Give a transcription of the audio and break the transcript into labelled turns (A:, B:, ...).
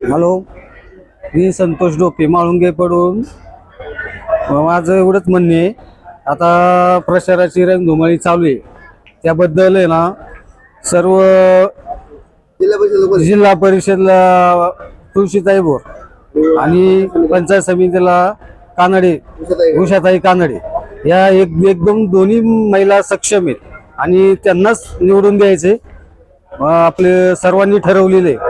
A: Hello. मी संतोष डोके माळुंगे पडून. माझं एवढंच म्हणणे आहे आता प्रचाराची रंगधुमाळी चालू आहे. त्याबद्दल आहे ना सर्व
B: जिल्हा
A: परिषदला तुळशीताई बोर आणि पंचायत समितीला कानडे उषाताई. कानडे. या एक एकदम दोन्ही महिला सक्षम आहेत आणि त्यांनाच निवडून द्यायचे. आपले सर्वांनी ठरवलेले आहे.